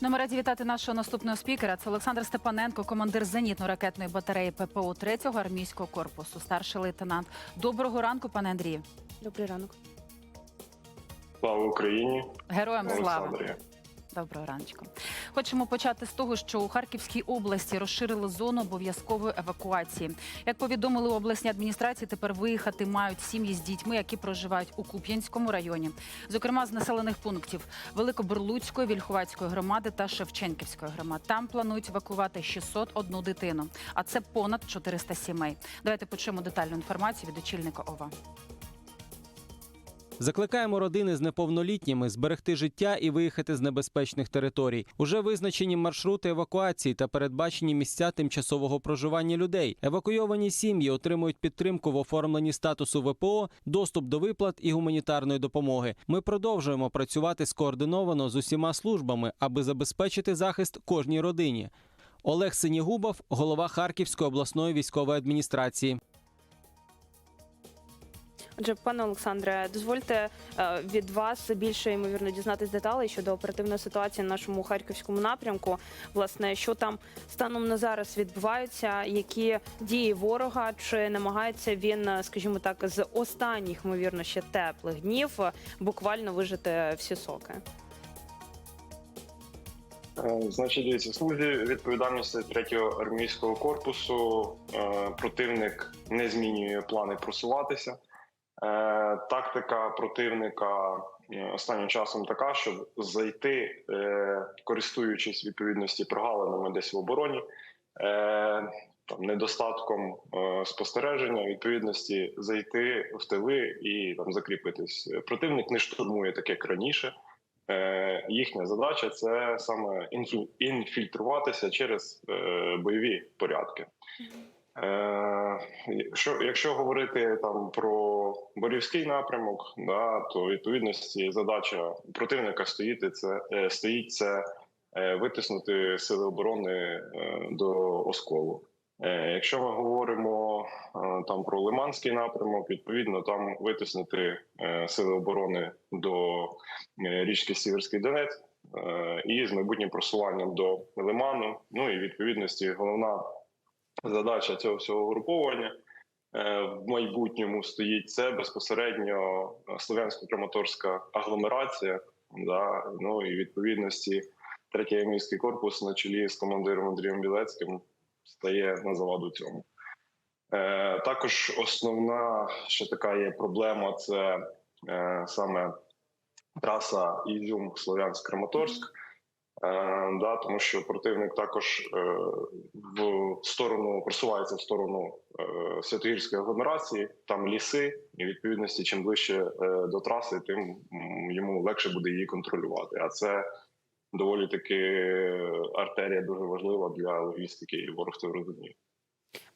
Ну, ми раді вітати нашого наступного спікера. Це Олександр Степаненко, командир зенітно-ракетної батареї ППО 3-го армійського корпусу, старший лейтенант. Доброго ранку, пане Андрію. Добрий ранок. Слава Україні, Героям слава. Доброго раночку. Хочемо почати з того, що у Харківській області розширили зону обов'язкової евакуації. Як повідомили у обласній адміністрації, тепер виїхати мають сім'ї з дітьми, які проживають у Куп'янському районі, зокрема з населених пунктів Великобурлуцької, Вільховацької громади та Шевченківської громад. Там планують евакувати 601 дитину, а це понад 400 сімей. Давайте почуємо детальну інформацію від очільника ОВА. Закликаємо родини з неповнолітніми зберегти життя і виїхати з небезпечних територій. Уже визначені маршрути евакуації та передбачені місця тимчасового проживання людей. Евакуйовані сім'ї отримують підтримку в оформленні статусу ВПО, доступ до виплат і гуманітарної допомоги. Ми продовжуємо працювати скоординовано з усіма службами, аби забезпечити захист кожній родині. Олег Синігубов, голова Харківської обласної військової адміністрації. Отже, пане Олександре, дозвольте е, від вас більше ймовірно дізнатись деталей щодо оперативної ситуації на нашому харківському напрямку. Власне, що там станом на зараз відбуваються, які дії ворога, чи намагається він, е, скажімо так, з останніх, ймовірно, ще теплих днів е, буквально вижити всі соки? Значить, дивіться, службі відповідальності третього армійського корпусу противник не змінює плани просуватися. Е, Тактика противника е, останнім часом така, щоб зайти, е, користуючись відповідності прогалинами десь в обороні, там недостатком спостереження, відповідності зайти в тили і там закріпитись. Противник не штурмує так, як раніше. Їхня задача це саме інфі- інфільтруватися через бойові порядки. Е, що, якщо говорити там про Борівський напрямок, да, то відповідності задача противника стоїть це, е, стоїть це е, витиснути сили оборони до осколу. Якщо ми говоримо там про Лиманський напрямок, відповідно там витиснути сили оборони до річки Сіверський Донець і з майбутнім просуванням до Лиману. Ну і відповідності головна задача цього всього угруповання е, в майбутньому стоїть це безпосередньо слов'янсько-краматорська агломерація. Да, ну і відповідності третій армійський корпус на чолі з командиром Андрієм Білецьким стає на заваду цьому. Е, також основна ще така є проблема це е, саме траса Ізюм Слов'янськ Краматорськ. Е, да, тому що противник також е, в сторону просувається в сторону е, Святогірської агломерації, там ліси, і відповідності, чим ближче е, до траси, тим йому легше буде її контролювати. А це доволі таки артерія дуже важлива для логістики, і ворог це розуміє.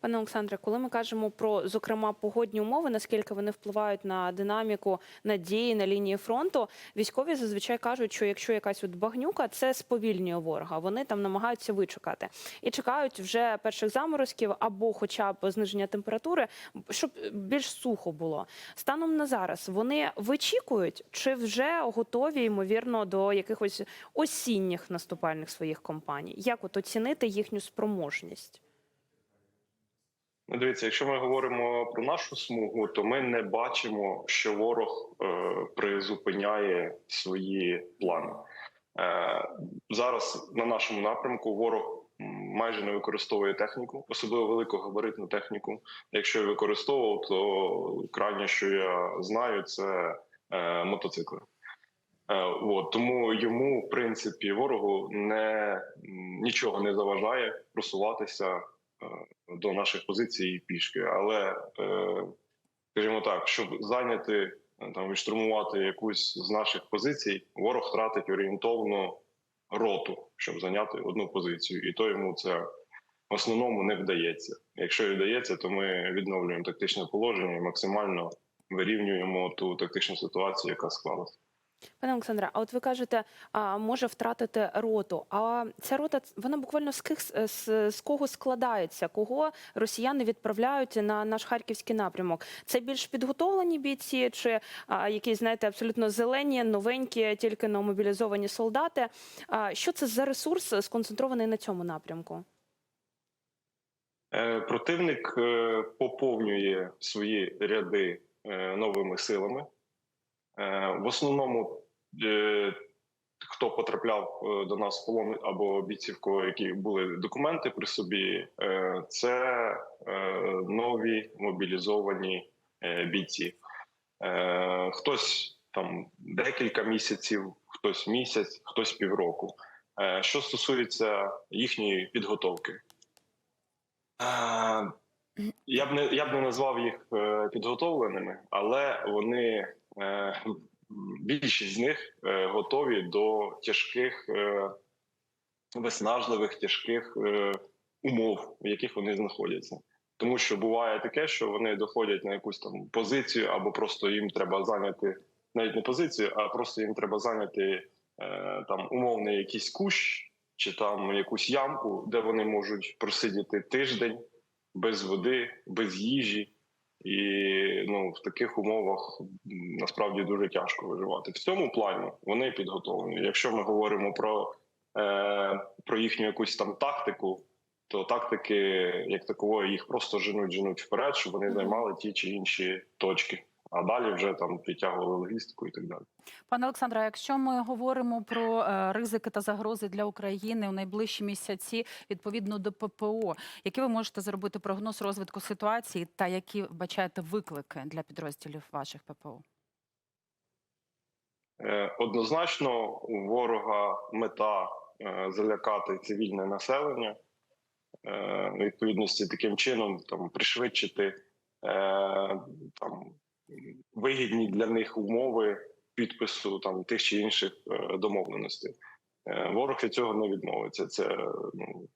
Пане Олександре, коли ми кажемо про зокрема погодні умови, наскільки вони впливають на динаміку надії на лінії фронту, військові зазвичай кажуть, що якщо якась от багнюка, це сповільнює ворога. Вони там намагаються вичекати і чекають вже перших заморозків або, хоча б зниження температури, щоб більш сухо було. Станом на зараз вони вичікують чи вже готові ймовірно до якихось осінніх наступальних своїх кампаній? Як от оцінити їхню спроможність? Ну, дивіться, якщо ми говоримо про нашу смугу, то ми не бачимо, що ворог е, призупиняє свої плани. Е, зараз на нашому напрямку ворог майже не використовує техніку, особливо великогабаритну техніку. Якщо використовував, то крайнє, що я знаю, це е, мотоцикли. Е, От тому йому, в принципі, ворогу не нічого не заважає просуватися до наших позицій пішки. Але, е, скажімо так, щоб зайняти е, там і штурмувати якусь з наших позицій, ворог втратить орієнтовно роту, щоб зайняти одну позицію, і то йому це в основному не вдається. Якщо і вдається, то ми відновлюємо тактичне положення і максимально вирівнюємо ту тактичну ситуацію, яка склалася. Пане Олександре, а от ви кажете, а, може втратити роту. А ця рота вона буквально з, ких, з, з кого складається? Кого росіяни відправляють на наш харківський напрямок? Це більш підготовлені бійці, чи а, якісь, знаєте, абсолютно зелені, новенькі, тільки но мобілізовані солдати? А, що це за ресурс сконцентрований на цьому напрямку? Е, Противник е, поповнює свої ряди е, новими силами. Е, В основному, е, хто потрапляв е, до нас в полон або бійців, кого які були документи при собі, це нові мобілізовані бійці. Хтось там декілька місяців, хтось місяць, хтось півроку. Що стосується їхньої підготовки, я б не я б не назвав їх підготовленими, але вони більшість з них е, готові до тяжких, е, виснажливих, тяжких е, умов, в яких вони знаходяться. Тому що буває таке, що вони доходять на якусь там позицію, або просто їм треба зайняти навіть не позицію, а просто їм треба зайняти е, там умовний якийсь кущ чи там якусь ямку, де вони можуть просидіти тиждень без води, без їжі, і ну в таких умовах насправді дуже тяжко виживати. В цьому плані вони підготовлені. Якщо ми говоримо про, е, про їхню якусь там тактику, то тактики як такової їх просто женуть, женуть вперед, щоб вони займали ті чи інші точки. А далі вже там підтягували логістику і так далі. Пане Олександре, якщо ми говоримо про е, ризики та загрози для України у найближчі місяці відповідно до ППО, які ви можете зробити прогноз розвитку ситуації та які вбачаєте виклики для підрозділів ваших ППО? Е, Однозначно, у ворога мета е, залякати цивільне населення, відповідності таким чином там пришвидшити там вигідні для них умови підпису там тих чи інших е, домовленостей. Е, Ворог від цього не відмовиться. Це ну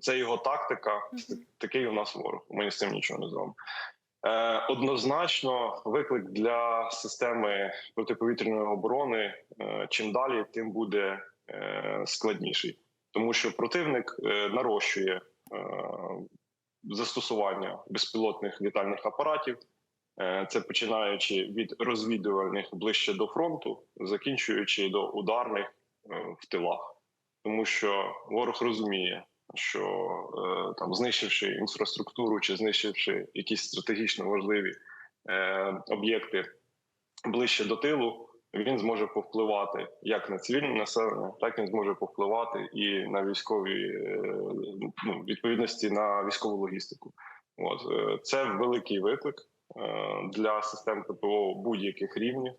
це його тактика. Такий у нас ворог. Ми з цим нічого не зробимо. Е, Однозначно, виклик для системи протиповітряної оборони чим далі, тим буде складніший, тому що противник нарощує застосування безпілотних літальних апаратів. Е, Це починаючи від розвідувальних ближче до фронту, закінчуючи до ударних е, в тилах, тому що ворог розуміє, що е, там знищивши інфраструктуру чи знищивши якісь стратегічно важливі об'єкти ближче до тилу, він зможе повпливати як на цивільне населення, так він зможе повпливати і на військові е, ну, відповідності на військову логістику. От це великий виклик для систем ППО будь-яких рівнів.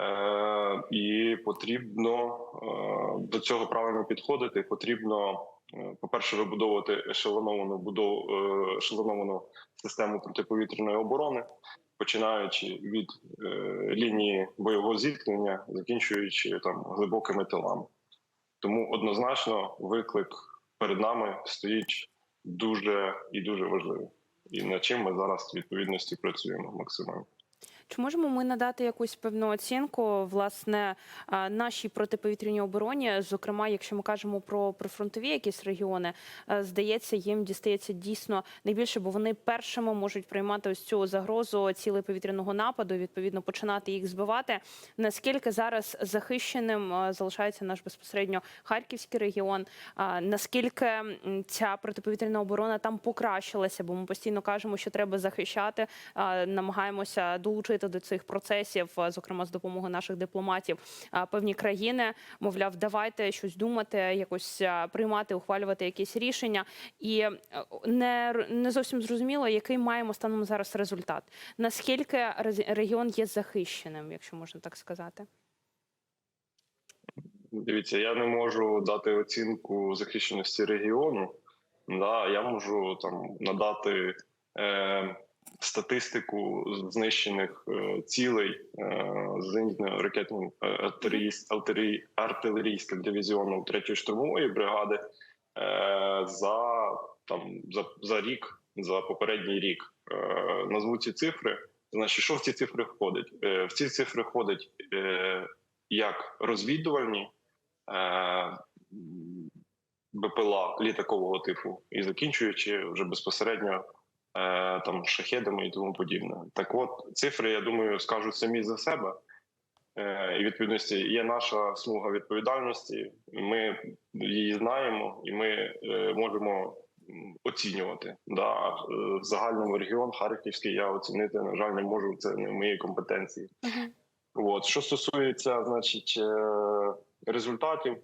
Е, і потрібно е, до цього правильно підходити. Потрібно, е, по-перше, вибудовувати ешелоновану будов, е, ешелоновану систему протиповітряної оборони, починаючи від е, лінії бойового зіткнення, закінчуючи там глибокими тилами. Тому однозначно виклик перед нами стоїть дуже і дуже важливий. І над чим ми зараз в відповідності працюємо максимально. Чи можемо ми надати якусь певну оцінку власне нашій протиповітряній обороні? Зокрема, якщо ми кажемо про прифронтові якісь регіони, е, здається, їм дістається дійсно найбільше, бо вони першими можуть приймати ось цю загрозу цілей повітряного нападу, відповідно починати їх збивати. Наскільки зараз захищеним е, залишається наш безпосередньо харківський регіон? Наскільки ця протиповітряна оборона там покращилася? Бо ми постійно кажемо, що треба захищати, намагаємося долучити до цих процесів, зокрема з допомогою наших дипломатів, певні країни, мовляв, давайте щось думати, якось приймати, ухвалювати якісь рішення, і е, не, не зовсім зрозуміло, який маємо станом зараз результат. Наскільки регіон є захищеним, якщо можна так сказати? Дивіться, я не можу дати оцінку захищеності регіону. Да, я можу там надати е, статистику знищених е, цілей е, зенітно-ракетним е, артилерійсь- артилерій- артилерійським дивізіоном 3-ї штурмової бригади за там за, за рік, за попередній рік. Назву ці цифри. Значить, що в ці цифри входить? В ці цифри входить як розвідувальні БПЛА літакового типу, і закінчуючи вже безпосередньо там шахедами і тому подібне. Так, от цифри, я думаю, скажуть самі за себе. Е, І відповідності є наша смуга відповідальності. Ми її знаємо, і ми е, можемо оцінювати. Да, е, в загальному регіон Харківський я оцінити на жаль не можу. Це не в моїй компетенції. От що стосується, значить, е, результатів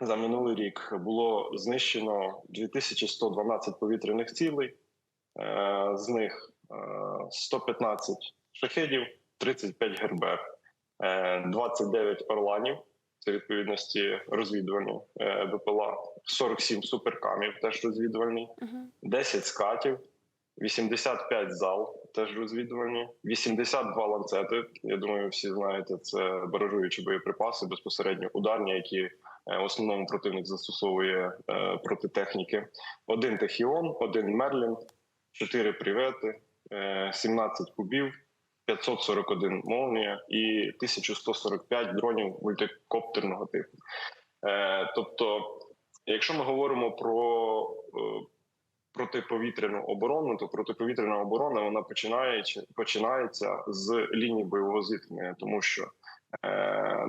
за минулий рік було знищено 2112 повітряних цілей, е, з них е, 115 шахедів, 35 гербер, е, 29 орланів. Це відповідності розвідувальні е, БПЛА, 47 суперкамів, теж розвідувальні, 10 скатів, 85 зал, теж розвідувальні, 82 ланцети. Я думаю, всі знаєте, це баражуючі боєприпаси, безпосередньо ударні, які е, в основному противник застосовує е, проти техніки. Один Техіон, один Мерлін, 4 привети, е, 17 кубів, 541 молнія і 1145 дронів мультикоптерного типу. Е, Тобто, якщо ми говоримо про е, протиповітряну оборону, то протиповітряна оборона вона починається починається з лінії бойового зіткнення, тому що е,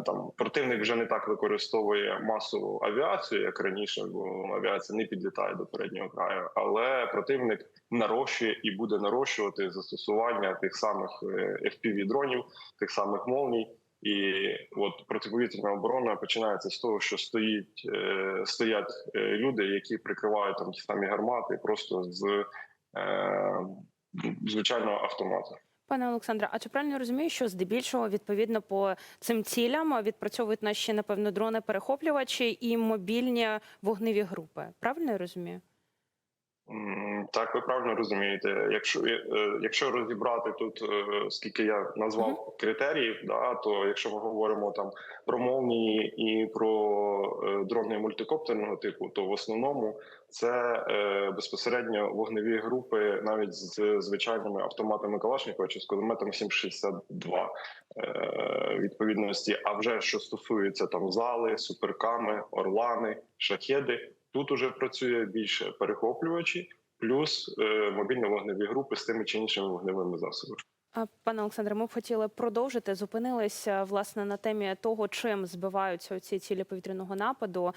там противник вже не так використовує масову авіацію, як раніше, бо авіація не підлітає до переднього краю, але противник нарощує і буде нарощувати застосування тих самих fpv дронів, тих самих молній. І от протиповітряна оборона починається з того, що стоїть е, стоять е, люди, які прикривають там ті самі гармати, просто з е, звичайного автомата. Пане Олександре, а чи правильно я розумію, що здебільшого відповідно по цим цілям відпрацьовують наші, напевно, дрони-перехоплювачі і мобільні вогневі групи? Правильно я розумію? Так, ви правильно розумієте. Якщо е, якщо розібрати тут, е, скільки я назвав критеріїв, да то якщо ми говоримо там про молнії і про е, дрони мультикоптерного типу, то в основному це е, безпосередньо вогневі групи, навіть з звичайними автоматами Калашникова чи з кулеметом 762 е, відповідності. А вже що стосується там зали, суперками, орлани, шахеди. Тут уже працює більше перехоплювачі, плюс е, мобільно-вогневі групи з тими чи іншими вогневими засобами. Пане Олександре, ми б хотіли продовжити. Зупинилися власне на темі того, чим збиваються ці цілі повітряного нападу,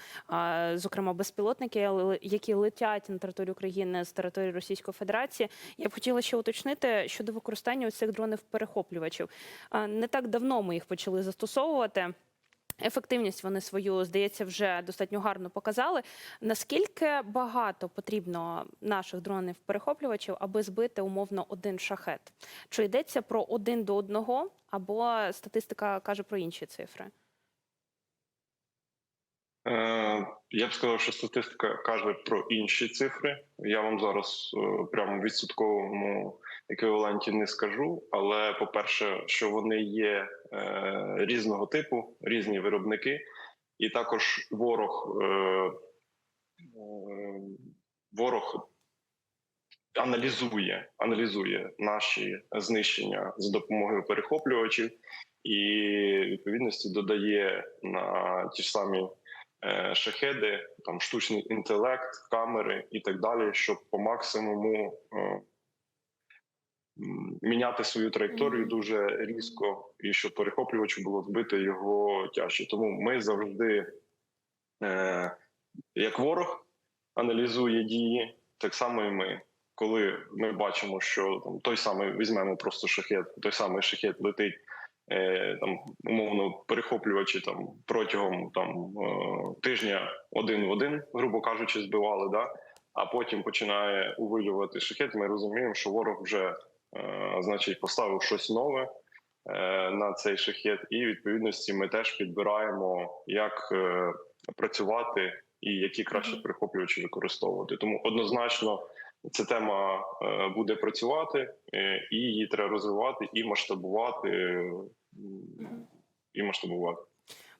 зокрема безпілотники, які летять на територію України з території Російської Федерації. Я б хотіла ще уточнити щодо використання цих дронів перехоплювачів. Не так давно ми їх почали застосовувати. Ефективність вони свою, здається, вже достатньо гарно показали. Наскільки багато потрібно наших дронів перехоплювачів, аби збити умовно один шахет? Чи йдеться про один до одного, або статистика каже про інші цифри? Е, я б сказав, що статистика каже про інші цифри. Я вам зараз е, прямо в відсотковому еквіваленті не скажу. Але по-перше, що вони є е, різного типу, різні виробники, і також ворог, ворог аналізує, аналізує наші знищення за допомогою перехоплювачів і відповідності додає на ті ж самі шахеди, там штучний інтелект, камери і так далі, щоб по максимуму е, міняти свою траєкторію дуже різко, і щоб перехоплювачу було збити його тяжче. Тому ми завжди, е, як ворог, аналізує дії, так само і ми. Коли ми бачимо, що там той самий візьмемо просто шахет, той самий шахет летить е, там умовно перехоплювачі там протягом там е, тижня один в один, грубо кажучи, збивали, да а потім починає увилювати шахет. Ми розуміємо, що ворог вже е, значить поставив щось нове е, на цей шахет, і відповідності ми теж підбираємо, як е, працювати і які краще перехоплювачі використовувати. Тому однозначно. Ця тема е, буде працювати, е, і її треба розвивати і масштабувати, е. І масштабувати.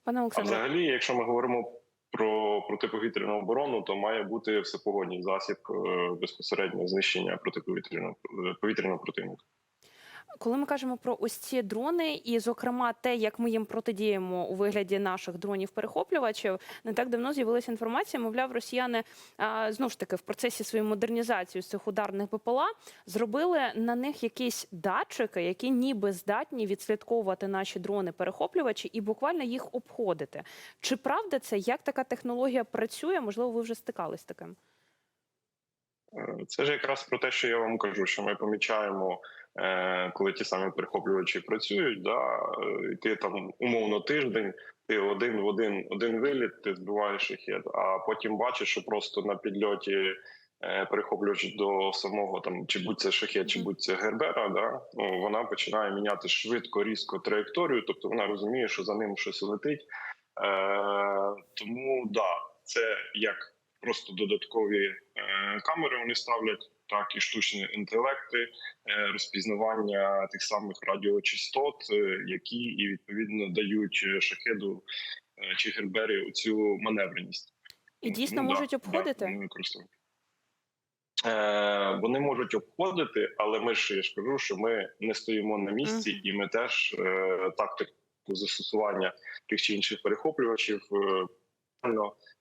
Пане А взагалі, якщо ми говоримо про протиповітряну оборону, то має бути всепогодній засіб е, безпосередньо знищення протиповітряного е, повітряного противника. Коли ми кажемо про ось ці дрони, і зокрема те, як ми їм протидіємо у вигляді наших дронів-перехоплювачів, не так давно з'явилася інформація. Мовляв, росіяни знову ж таки в процесі своєї модернізації з цих ударних БПЛА зробили на них якісь датчики, які ніби здатні відслідковувати наші дрони-перехоплювачі і буквально їх обходити. Чи правда це? Як така технологія працює? Можливо, ви вже стикались з таким? Е, Це ж якраз про те, що я вам кажу, що ми помічаємо, коли ті самі перехоплювачі працюють, да, е, і ти там умовно тиждень, ти один в один, один виліт, ти збиваєш шахет, а потім бачиш, що просто на підльоті е, перехоплювач до самого там, чи будь це шахет, чи будь це гербера, да, ну, вона починає міняти швидко, різко траєкторію, тобто вона розуміє, що за ним щось летить. Е, тому да, це як просто додаткові е, камери вони ставлять, так і штучні інтелекти, е, розпізнавання тих самих радіочастот, е, які і відповідно дають е, шахеду чи гербері цю маневреність. І дійсно Ну, можуть да, обходити? використовують. Е, вони можуть обходити, але ми ж я ж кажу, що ми не стоїмо на місці, і ми теж е, тактику застосування тих чи інших перехоплювачів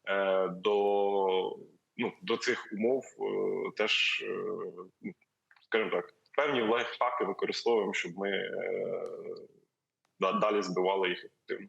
е, до, ну, до цих умов е, теж, е, ну, скажімо так, певні лайфхаки використовуємо, щоб ми е, далі збивали їх ефективно.